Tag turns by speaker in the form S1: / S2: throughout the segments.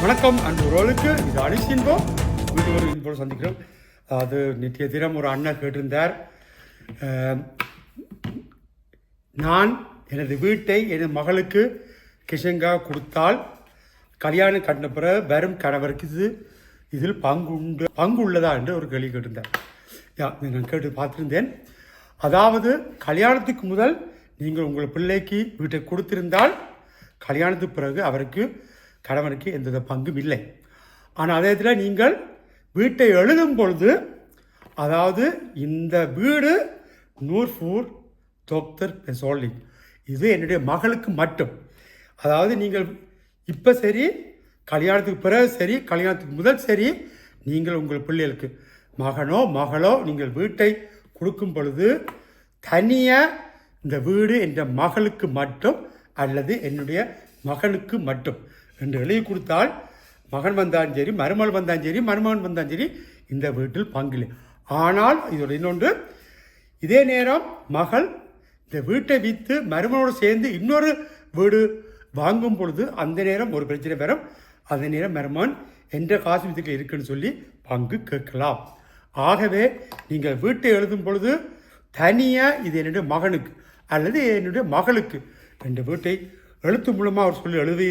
S1: வணக்கம் அன்புறோளுக்கு இது அனிஷ் இன்போ. வீட்டு ஒரு இன்போடு சந்திக்கிறோம். அது நித்திய தினம் ஒரு அண்ணன் கேட்டிருந்தார். நான் எனது வீட்டை எனது மகளுக்கு கிஷங்கா கொடுத்தால் கல்யாணம் கட்டின பிறகு வரும் கணவருக்கு இது இதில் பங்கு உண்டு பங்கு உள்ளதா என்று ஒரு கேள்வி கேட்டிருந்தார். யா நான் கேட்டு பார்த்துருந்தேன். அதாவது கல்யாணத்துக்கு முதல் நீங்கள் உங்கள் பிள்ளைக்கு வீட்டை கொடுத்திருந்தால் கல்யாணத்துக்கு பிறகு அவருக்கு கணவனுக்கு எந்தவித பங்கும் இல்லை. ஆனால் அதே இதில் நீங்கள் வீட்டை எழுதும் பொழுது அதாவது இந்த வீடு நூர்ஃபூர் டாக்டர் பெசோலி. இது என்னுடைய மகளுக்கு மட்டும். அதாவது நீங்கள் இப்போ சரி கல்யாணத்துக்கு பிறகு சரி கல்யாணத்துக்கு முதல் சரி நீங்கள் உங்கள் பிள்ளைகளுக்கு மகனோ மகளோ நீங்கள் வீட்டை கொடுக்கும் பொழுது தனியாக இந்த வீடு என்ற மகளுக்கு மட்டும் அல்லது என்னுடைய மகனுக்கு மட்டும். என்று எழுதி கொடுத்தால் மகன் வந்தாலும் சரி மருமகள் வந்தாலும் சரி மருமகன் வந்தாலும் சரி இந்த வீட்டில் பங்கில்லை. ஆனால் இதோட இன்னொன்று இதே நேரம் மகள் இந்த வீட்டை விற்று மருமனோடு சேர்ந்து இன்னொரு வீடு வாங்கும் பொழுது அந்த நேரம் ஒரு பிரச்சனை வரும். அந்த நேரம் மருமகன் என்ற காசு வித்துக்கள் இருக்குன்னு சொல்லி பங்கு கேட்கலாம். ஆகவே நீங்கள் வீட்டை எழுதும் பொழுது தனியாக இது என்னுடைய மகனுக்கு அல்லது என்னுடைய மகளுக்கு ரெண்டு வீட்டை எழுத்து மூலமாக அவர் சொல்லி எழுதி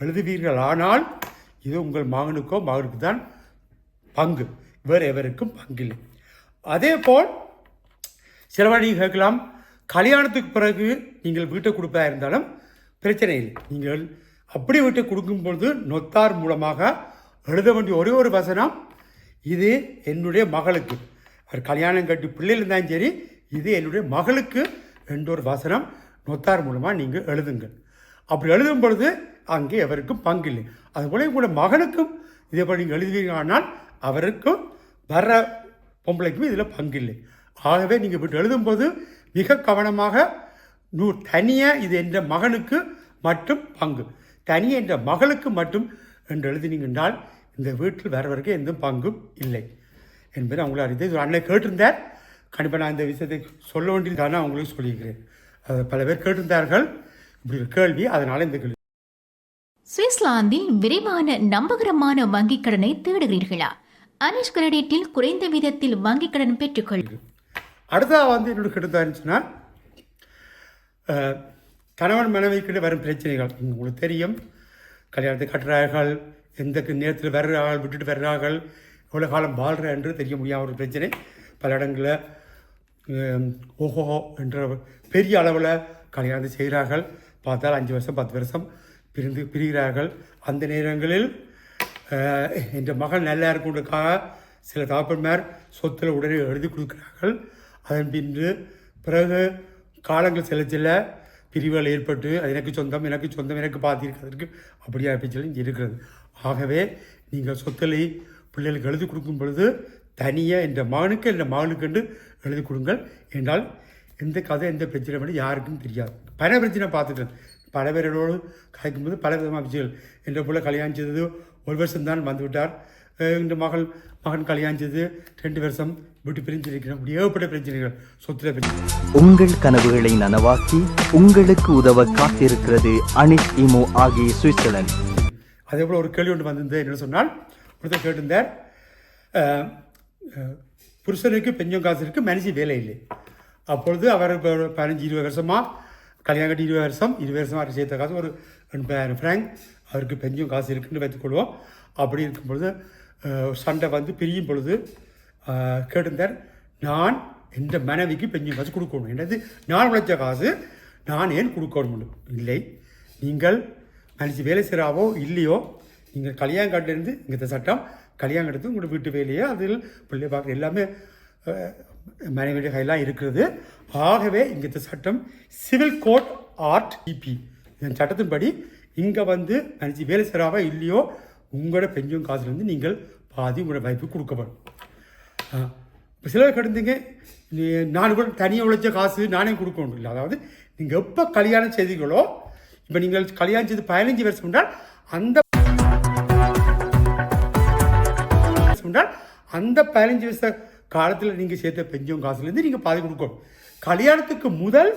S1: எழுதுவீர்கள். ஆனால் இது உங்கள் மகனுக்கோ மகனுக்கு தான் பங்கு. வேறு எவருக்கும் பங்கில்லை. அதே போல் சிலவா நீங்கள் கேட்கலாம். கல்யாணத்துக்கு பிறகு நீங்கள் வீட்டை கொடுப்பதா இருந்தாலும் பிரச்சனை இல்லை. நீங்கள் அப்படி வீட்டை கொடுக்கும் பொழுது நொத்தார் மூலமாக எழுத வேண்டிய ஒரே ஒரு வசனம் இது என்னுடைய மகளுக்கு. அவர் கல்யாணம் கட்டி பிள்ளைகள் இருந்தாலும் சரி இது என்னுடைய மகளுக்கு என்ற ஒரு வசனம் நொத்தார் மூலமாக நீங்கள் எழுதுங்கள். அப்படி எழுதும் பொழுது அங்கே எவருக்கும் பங்கில்லை. அதுபோல உங்களோட மகனுக்கும் இதே போல் நீங்கள் எழுதுவீர்களானால் அவருக்கும் வர்ற பொம்பளைக்கும் இதில் பங்கில்லை. ஆகவே நீங்கள் இப்படி எழுதும்போது மிக கவனமாக நூ தனியாக இது என்ற மகனுக்கு மட்டும் பங்கு. தனி என்ற மகளுக்கு மட்டும் என்று எழுதினீங்கன்றால் இந்த வீட்டில் வரவருக்கு எந்த பங்கும் இல்லை. என்பதை அவங்கள அறிந்து இது அண்ணன் கேட்டிருந்தார். கண்டிப்பாக நான் இந்த விஷயத்தை சொல்ல வேண்டியது அவங்களுக்கு சொல்லியிருக்கிறேன். அதை பல பேர் கேட்டிருந்தார்கள். இப்படி ஒரு கேள்வி அதனால் இந்த கேள்வி.
S2: சுவிஸ்லாந்தில் விரைவான நம்பகரமான வங்கிக் கடனை தேடுகிறீர்களா? அனிஷ் கிரெடிட்டில் குறைந்த விதத்தில் வங்கிக் கடன் பெற்றுக்கொள்.
S1: அடுத்ததாக வந்து என்னோட கெடுதா இருந்துச்சுன்னா அஹ், கணவன் மனைவிக்கிட்ட வரும் பிரச்சனைகள். உங்களுக்கு தெரியும் கல்யாணத்தை கட்டுறார்கள் எந்த நேரத்தில் வர்றார்கள் விட்டுட்டு வர்றார்கள் எவ்வளோ காலம் வாழ்கிற என்று தெரிய முடியாத ஒரு பிரச்சனை. பல இடங்களில் ஓஹோ என்ற பெரிய அளவில் கல்யாணத்தை செய்கிறார்கள். பார்த்தால் அஞ்சு வருஷம் பத்து வருஷம் பிரிந்து பிரிகிறார்கள். அந்த நேரங்களில் அஹ், என்ற மகள் நல்லா இருக்குன்றதுக்காக சில தாப்பன்மார் சொத்தில் உடனே எழுதி கொடுக்கிறார்கள். அதன் பின்பு பிறகு காலங்கள் செல்ல செல்ல பிரிவுகள் ஏற்பட்டு அது எனக்கு சொந்தம் எனக்கு சொந்தம் எனக்கு பார்த்திருக்கிறதுக்கு அப்படியா சொல்லி இருக்கிறது. ஆகவே நீங்கள் சொத்தலை பிள்ளைகளுக்கு எழுதி கொடுக்கும் பொழுது தனியாக என்ற மகனுக்கு என்ற மகனுக்கு என்று எழுதி கொடுங்கள். என்றால் எந்த கதை எந்த பிரச்சனை பண்ணி யாருக்கும் தெரியாது. பல பிரச்சனை பார்த்துட்டேன் பல பேரோடு கலைக்கும்போது பல விதமான விஷயங்கள் என்ற பிள்ளை கல்யாணம் செய்தது ஒரு வருஷம் தான் வந்து விட்டார் அஹ் இந்த மகள் மகன் கல்யாணம் செய்து ரெண்டு வருஷம் விட்டு பிரிஞ்சிருக்கிறோம் ஏகப்பட்ட பிரச்சனைகள் சொத்துல பிரச்சனை.
S3: உங்கள் கனவுகளை நனவாக்கி உங்களுக்கு உதவ காத்திருக்கிறது அனிஷ் இமோ ஆகிய சுவிட்சர்லாந்து.
S1: அதே போல் ஒரு கேள்வி ஒன்று வந்திருந்தது என்ன சொன்னால் ஒருத்தர் கேட்டிருந்தார் புருஷனுக்கு பெஞ்சம் காசு இருக்குது மனுஷி வேலை இல்லை. அப்பொழுது அவர் பதினஞ்சு இருபது வருஷமாக கல்யாணம் கட்டி இருபது வருஷம் இருபது வருஷம் அவர் சேர்த்த காசு ஒரு எண்பதாயிரம் ஃப்ராங்க் அவருக்கு பெஞ்சும் காசு இருக்குன்னு வைத்துக்கொள்வோம். அப்படி இருக்கும் பொழுது சண்டை வந்து பிரியும் பொழுது கேட்டிருந்தார் நான் எந்த மனைவிக்கு பெஞ்சும் காசு கொடுக்கணும்? என்னது? நான் உழைச்ச காசு நான் ஏன் கொடுக்கணும்? இல்லை நீங்கள் மனுஷி வேலை செய்கிறாவோ இல்லையோ நீங்கள் கல்யாணம் கட்டிலிருந்து இங்கே சட்டம் கல்யாணம் எடுத்து உங்களோட வீட்டு வேலையே அதில் பிள்ளை பார்க்குற எல்லாமே அஹ், கையெல்லாம் இருக்கிறது. ஆகவே இங்கே சட்டம் சிவில் கோட் ஆர்ட் இபி இதன் சட்டத்தின்படி இங்கே வந்து மனுஷி வேலை செய்கிறாவோ இல்லையோ உங்களோட பெஞ்சம் காசுலேருந்து நீங்கள் பாதி உங்களோட வாய்ப்பு கொடுக்கப்படும் இப்போ சிலர் கிடந்தீங்க நான் கூட தனியாக உழைச்ச காசு நானே கொடுக்கணும் இல்லை அதாவது நீங்கள் எப்போ கல்யாணம் செய்தீங்களோ இப்போ நீங்கள் கல்யாணம் செய்து பதினஞ்சு வருஷம் என்றால் அந்த வருஷம் என்றால் அந்த பதினஞ்சு வருஷம் காலத்தில் நீங்கள் சேர்த்த பெஞ்சும் காசுலேருந்து நீங்கள் பாதி கொடுக்கணும். கல்யாணத்துக்கு முதல்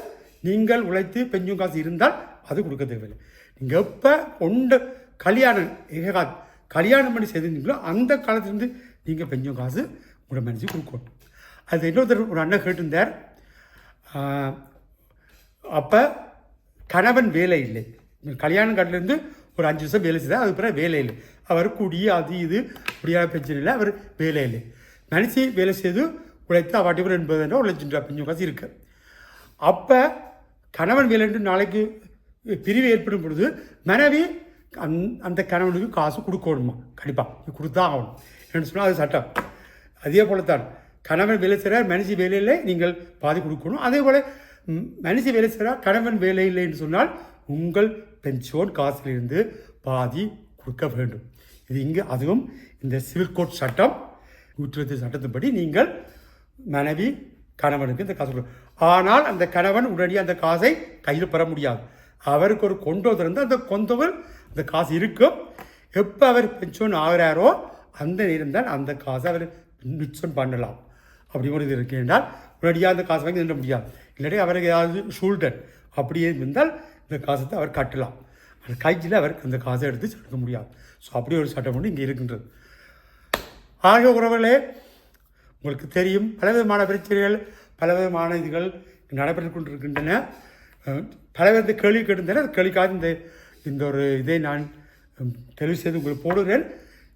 S1: நீங்கள் உழைத்து பெஞ்சும் காசு இருந்தால் அது கொடுக்க தேவையில்லை. நீங்கள் எப்போ கொண்டு கல்யாணம் ஏகா கல்யாணம் பண்ணி செய்திருந்தீங்களோ அந்த காலத்துலேருந்து நீங்கள் பெஞ்சும் காசு உங்களை மனசு கொடுக்கணும். அது இன்னொருத்தர் ஒரு அண்ணன் கேட்டிருந்தார். அப்போ கணவன் வேலை இல்லை. கல்யாணம் காட்டிலேருந்து ஒரு அஞ்சு வருஷம் வேலை செய்தார் அது பிறகு வேலை இல்லை. அவர் குடி அது இது முடியாத பிரச்சனை இல்லை அவர் வேலை இல்லை. மனுஷி வேலை செய்து உழைத்து வாட்டிவர் என்பது எண்பதாயிரம் ஒரு லட்சம் ரூபா பெஞ்சம் காசு இருக்கு. அப்போ கணவன் வேலை என்று நாளைக்கு பிரிவு ஏற்படும் பொழுது மனைவி அந் அந்த கணவனுக்கு காசு கொடுக்கணுமா? கண்டிப்பாக கொடுத்தா ஆகணும் என்று சொன்னால் அது சட்டம். அதே போல தான் கணவன் வேலை செய்கிறார் மனுஷி வேலையில் நீங்கள் பாதி கொடுக்கணும். அதே போல் மனுஷி வேலை செய்கிறார் கணவன் வேலை இல்லை என்று சொன்னால் உங்கள் பென்ஷன் காசிலிருந்து பாதி கொடுக்க வேண்டும். இது இங்கு அதுவும் இந்த சிவில் கோட் சட்டம். நூற்றி சட்டத்தின்படி நீங்கள் மனைவி கணவனுக்கு இந்த காசு ஆனால் அந்த கணவன் உடனடியாக அந்த காசை கையில் பெற முடியாது. அவருக்கு ஒரு கொண்டோதர் இருந்து அந்த கொந்தவர் அந்த காசு இருக்கும். எப்போ அவர் பென்ஷன் ஆகிறாரோ அந்த நேரம் தான் அந்த காசை அவர் மிச்சம் பண்ணலாம். அப்படி ஒரு இது இருக்கு என்றால் உடனடியாக அந்த காசை வாங்கி நின்ற முடியாது. இல்லாட்டி அவருக்கு ஏதாவது ஷூல்டன் அப்படியே இருந்தால் இந்த காசத்தை அவர் கட்டலாம். அந்த கையில் அவருக்கு அந்த காசை எடுத்து செலுத்த முடியாது. ஸோ அப்படி ஒரு சட்டம் ஒன்று இங்கே இருக்கின்றது. ஆக உறவுகளே உங்களுக்கு தெரியும் பலவிதமான பிரச்சனைகள் பலவிதமான இதுகள் நடைபெற்று கொண்டிருக்கின்றன. அஹ், பலவித கேள்வி கேட்டிருந்தேன். அந்த கேள்விக்காக இந்த இந்த ஒரு இதை நான் தெளிவு செய்து உங்களுக்கு போடுகிறேன்.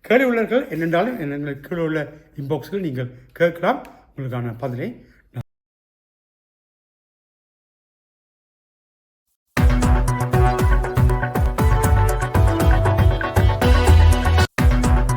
S1: கேள்வி உள்ளவர்கள் என்னென்றாலும் எங்களுக்கு கீழே உள்ள இன்பாக்ஸில் நீங்கள் கேட்கலாம். உங்களுக்கான பதிலை